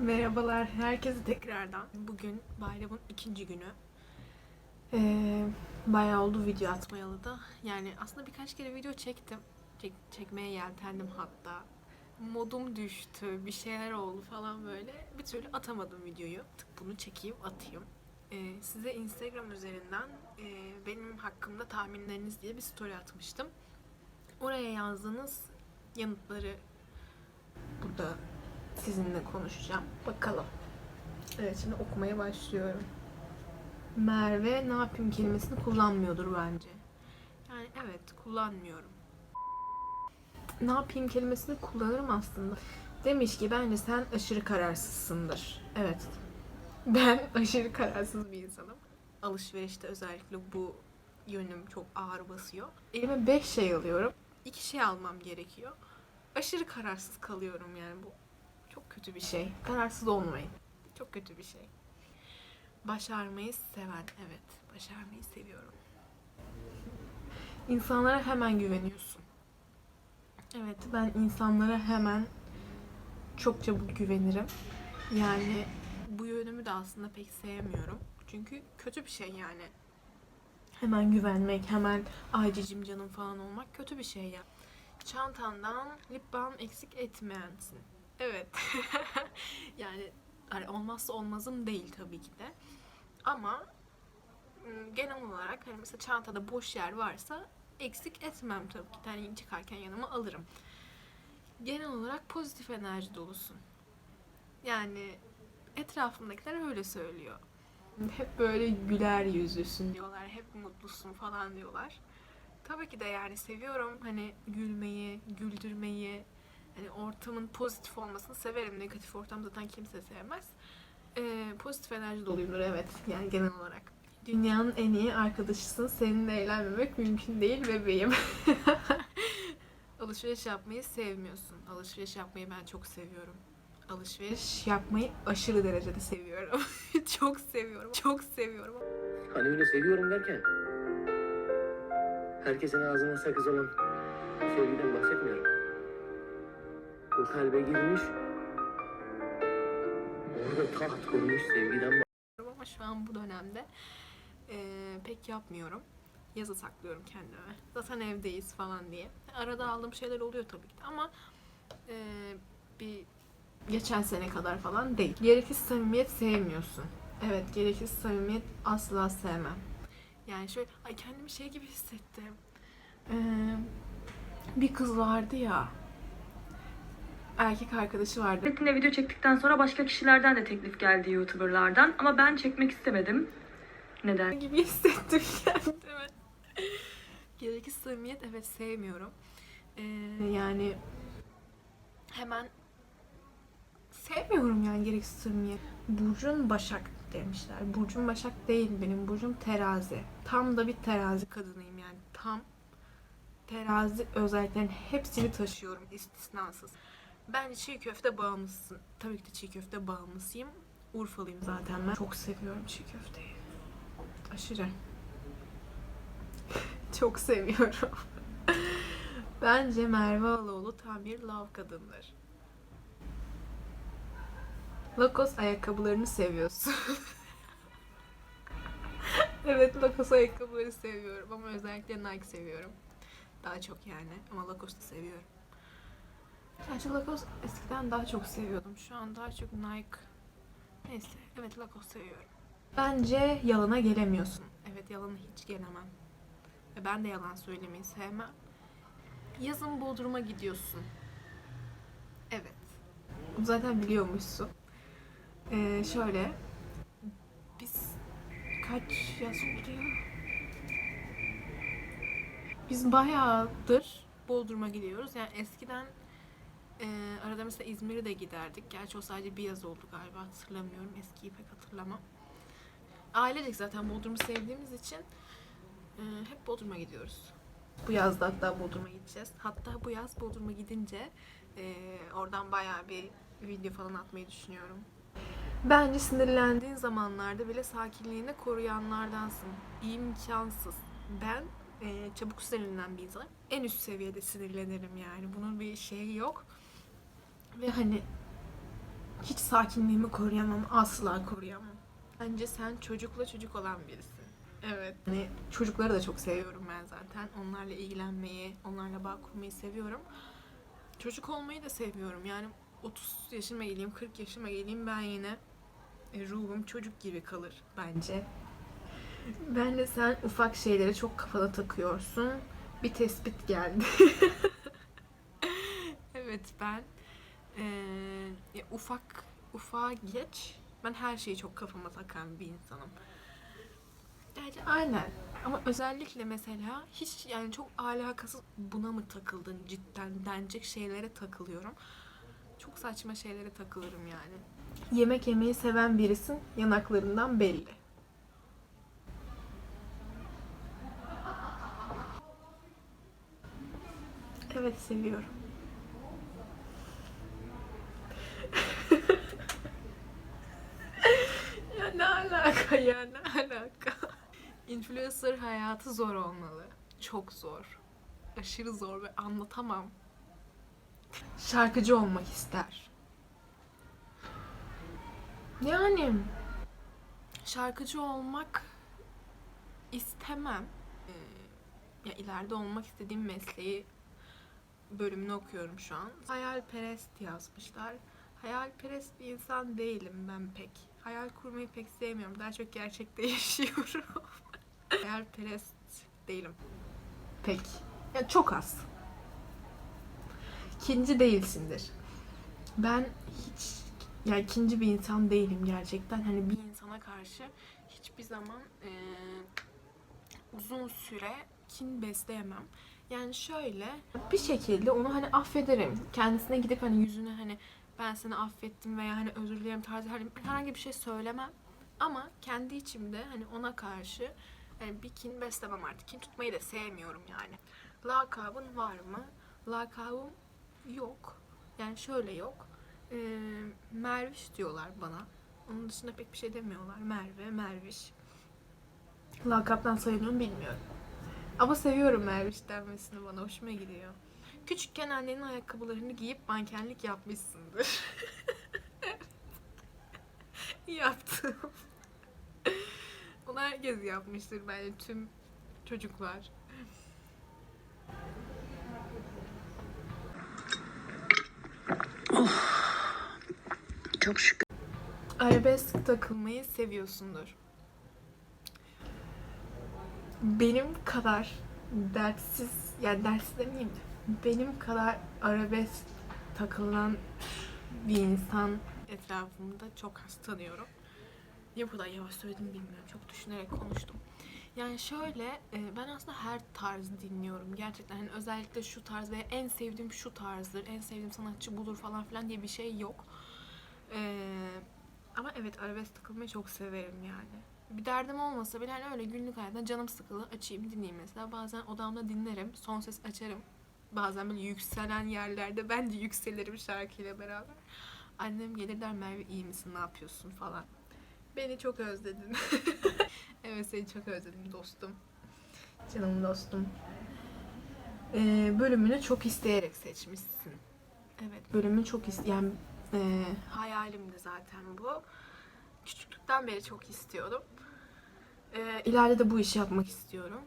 Merhabalar herkese tekrardan. Bugün bayramın ikinci günü. Ee, bayağı oldu video atmayalı da. Yani aslında birkaç kere video çektim. Çek- çekmeye yeltendim hatta. Modum düştü, bir şeyler oldu falan böyle. Bir türlü atamadım videoyu. Tık bunu çekeyim, atayım. Ee, size Instagram üzerinden e, benim hakkımda tahminleriniz diye bir story atmıştım. Oraya yazdığınız yanıtları burada sizinle konuşacağım. Bakalım. Evet şimdi okumaya başlıyorum. Merve ne yapayım kelimesini kullanmıyordur bence. Yani evet kullanmıyorum. Ne yapayım kelimesini kullanırım aslında. Demiş ki bence sen aşırı kararsızsındır. Evet. Ben aşırı kararsız bir insanım. Alışverişte özellikle bu yönüm çok ağır basıyor. Elime 5 şey alıyorum. 2 şey almam gerekiyor. Aşırı kararsız kalıyorum yani bu çok kötü bir şey. Kararsız olmayın. Çok kötü bir şey. Başarmayı seven. Evet, başarmayı seviyorum. İnsanlara hemen güveniyorsun. Evet, ben insanlara hemen çok çabuk güvenirim. Yani bu yönümü de aslında pek sevmiyorum. Çünkü kötü bir şey yani. Hemen güvenmek, hemen ay cicim canım falan olmak kötü bir şey ya. Çantandan lip balm eksik etmeyensin. Evet. yani hani olmazsa olmazım değil tabii ki de. Ama genel olarak hani mesela çantada boş yer varsa eksik etmem tabii ki. Yani çıkarken yanıma alırım. Genel olarak pozitif enerji dolusun. Yani etrafımdakiler öyle söylüyor. Hep böyle güler yüzlüsün diyorlar. Hep mutlusun falan diyorlar. Tabii ki de yani seviyorum hani gülmeyi, güldürmeyi, hani ortamın pozitif olmasını severim. Negatif ortam zaten kimse sevmez. Ee, pozitif enerji doluyumdur evet yani genel olarak. Dünyanın en iyi arkadaşısın. Seninle eğlenmemek mümkün değil bebeğim. Alışveriş yapmayı sevmiyorsun. Alışveriş yapmayı ben çok seviyorum. Alışveriş yapmayı aşırı derecede seviyorum. çok seviyorum. Çok seviyorum. Hani öyle seviyorum derken herkesin ağzına sakız olan sevgiden bahsetmiyorum. Bu kalbe girmiş orada taht kurmuş sevgiden ama şu an bu dönemde eee, pek yapmıyorum. Yazı saklıyorum kendime. Zaten evdeyiz falan diye. Arada aldığım şeyler oluyor tabii ki de ama eee, bir geçen sene kadar falan değil. Gereksiz samimiyet sevmiyorsun. Evet, gereksiz samimiyet asla sevmem. Yani şöyle, ay kendimi şey gibi hissettim. Eee, bir kız vardı ya. Erkek arkadaşı vardı. Metin'le video çektikten sonra başka kişilerden de teklif geldi YouTuber'lardan ama ben çekmek istemedim. Neden? gibi hissettim kendimi. Gereksiz samimiyet evet sevmiyorum. Ee, yani hemen sevmiyorum yani gereksiz samimiyet. Burcun Başak demişler. Burcum Başak değil benim. Burcum terazi. Tam da bir terazi kadınıyım yani. Tam terazi özelliklerin hepsini taşıyorum istisnasız. Ben çiğ köfte bağımlısın. Tabii ki de çiğ köfte bağımlısıyım. Urfalıyım zaten ben. Çok seviyorum çiğ köfteyi. Aşırı. Çok seviyorum. Bence Merve Aloğlu tam bir love kadındır. Lacoste ayakkabılarını seviyorsun. evet Lacoste ayakkabıları seviyorum ama özellikle Nike seviyorum. Daha çok yani ama Lacoste'u seviyorum. Gerçi Lacoste eskiden daha çok seviyordum. Şu an daha çok Nike. Neyse evet Lacoste seviyorum. Bence yalana gelemiyorsun. Evet yalana hiç gelemem. Ve ben de yalan söylemeyi sevmem. Yazın Bodrum'a gidiyorsun. Evet. Zaten biliyormuşsun. Ee, şöyle. Biz kaç yaz oldu ya? Biz bayağıdır Bodrum'a gidiyoruz. Yani eskiden e, arada mesela İzmir'e de giderdik. Gerçi o sadece bir yaz oldu galiba hatırlamıyorum. Eskiyi pek hatırlamam. Ailecek zaten Bodrum'u sevdiğimiz için e, hep Bodrum'a gidiyoruz. Bu yaz da hatta Bodrum'a gideceğiz. Hatta bu yaz Bodrum'a gidince e, oradan bayağı bir video falan atmayı düşünüyorum. Bence sinirlendiğin zamanlarda bile sakinliğini koruyanlardansın. İmkansız. Ben e, çabuk sinirlenen bir insanım. En üst seviyede sinirlenirim yani. Bunun bir şeyi yok. Ve hani hiç sakinliğimi koruyamam. Asla koruyamam. Bence sen çocukla çocuk olan birisin. Evet. Hani çocukları da çok seviyorum ben zaten. Onlarla ilgilenmeyi, onlarla bağ kurmayı seviyorum. Çocuk olmayı da seviyorum. Yani 30 yaşıma geleyim, 40 yaşıma geleyim ben yine e, ruhum çocuk gibi kalır bence. Ben de sen ufak şeyleri çok kafana takıyorsun. Bir tespit geldi. evet ben ya ufak ufağa geç. Ben her şeyi çok kafama takan bir insanım. Yani aynen. Ama özellikle mesela hiç yani çok alakasız buna mı takıldın cidden denecek şeylere takılıyorum. Çok saçma şeylere takılırım yani. Yemek yemeyi seven birisin yanaklarından belli. Evet seviyorum. ya ne alaka ya ne alaka? Influencer hayatı zor olmalı. Çok zor. Aşırı zor ve anlatamam. Şarkıcı olmak ister. Yani şarkıcı olmak istemem. Ee, ya ileride olmak istediğim mesleği bölümünü okuyorum şu an. Hayalperest yazmışlar. Hayalperest bir insan değilim ben pek. Hayal kurmayı pek sevmiyorum. Daha çok gerçekte yaşıyorum. Hayalperest değilim. Pek. Ya çok az. İkinci değilsindir. Ben hiç yani ikinci bir insan değilim gerçekten. Hani bir insana karşı hiçbir zaman eee, uzun süre kin besleyemem. Yani şöyle bir şekilde onu hani affederim. Kendisine gidip hani yüzüne hani ben seni affettim veya hani özür dilerim tarzı hani herhangi bir şey söylemem. Ama kendi içimde hani ona karşı hani bir kin beslemem artık. Kin tutmayı da sevmiyorum yani. Lakabın var mı? Lakabım yok. Yani şöyle yok. Ee, Merviş diyorlar bana. Onun dışında pek bir şey demiyorlar. Merve, Merviş. Lakaptan sayılıyor bilmiyorum. Ama seviyorum Merviş denmesini bana. Hoşuma gidiyor. Küçükken annenin ayakkabılarını giyip mankenlik yapmışsındır. Yaptım. Onu herkes yapmıştır bence tüm çocuklar. Çok şükür. Arabesk takılmayı seviyorsundur. Benim kadar dertsiz, yani dertsiz demeyeyim de benim kadar arabesk takılan bir insan etrafımda çok az tanıyorum. Niye bu kadar yavaş söyledim bilmiyorum. Çok düşünerek konuştum. Yani şöyle, e, ben aslında her tarz dinliyorum. Gerçekten hani özellikle şu tarz veya en sevdiğim şu tarzdır, en sevdiğim sanatçı budur falan filan diye bir şey yok. Ee, ama evet arabesk takılmayı çok severim yani. Bir derdim olmasa bile hani öyle günlük hayatta canım sıkılı açayım dinleyeyim mesela. Bazen odamda dinlerim, son ses açarım. Bazen böyle yükselen yerlerde ben de yükselirim şarkıyla beraber. Annem gelir der Merve iyi misin ne yapıyorsun falan. Beni çok özledin. evet seni çok özledim dostum. Canım dostum. Ee, bölümünü çok isteyerek seçmişsin. Evet bölümü çok isteyen e, hayalimdi zaten bu. Küçüklükten beri çok istiyordum. E, ileride de bu işi yapmak istiyorum.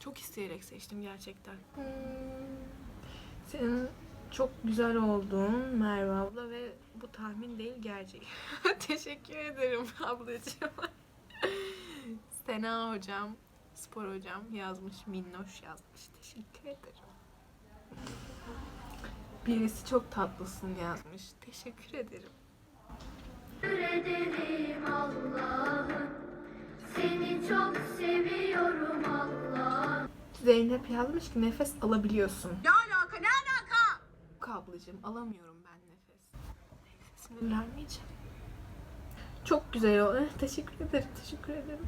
Çok isteyerek seçtim gerçekten. Hmm, Senin çok güzel olduğun Merve abla ve bu tahmin değil gerçek. Teşekkür ederim ablacığım. Sena hocam, spor hocam yazmış, minnoş yazmış. Teşekkür ederim. Birisi çok tatlısın yazmış. Teşekkür ederim. ederim Allah'ım Seni çok seviyorum Zeynep yazmış ki nefes alabiliyorsun. Ne alaka ne alaka? Yok ablacığım alamıyorum ben nefes. Neyse sinirlenmeyeceğim. Çok güzel o. Eh, Teşekkür ederim, teşekkür ederim.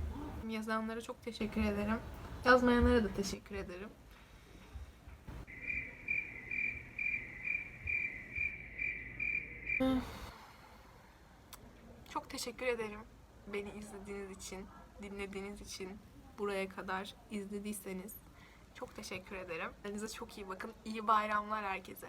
Yazanlara çok teşekkür ederim. Yazmayanlara da teşekkür ederim. Hmm. Çok teşekkür ederim beni izlediğiniz için, dinlediğiniz için, buraya kadar izlediyseniz çok teşekkür ederim. Kendinize çok iyi bakın. İyi bayramlar herkese.